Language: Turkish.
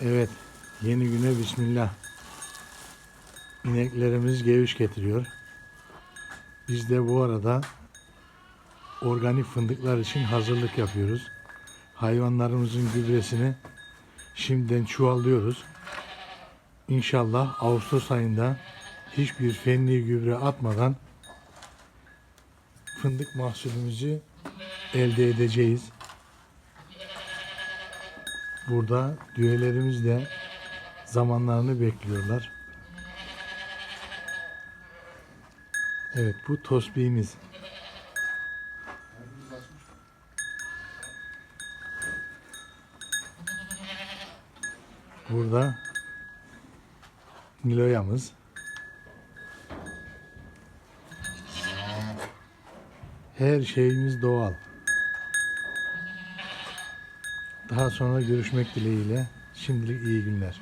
Evet, yeni güne bismillah. İneklerimiz geviş getiriyor. Biz de bu arada organik fındıklar için hazırlık yapıyoruz. Hayvanlarımızın gübresini şimdiden çuvallıyoruz. İnşallah Ağustos ayında hiçbir fenli gübre atmadan fındık mahsulümüzü elde edeceğiz. Burada düğelerimiz de zamanlarını bekliyorlar. Evet bu tosbihimiz. Burada Niloya'mız. Her şeyimiz doğal. Daha sonra görüşmek dileğiyle. Şimdilik iyi günler.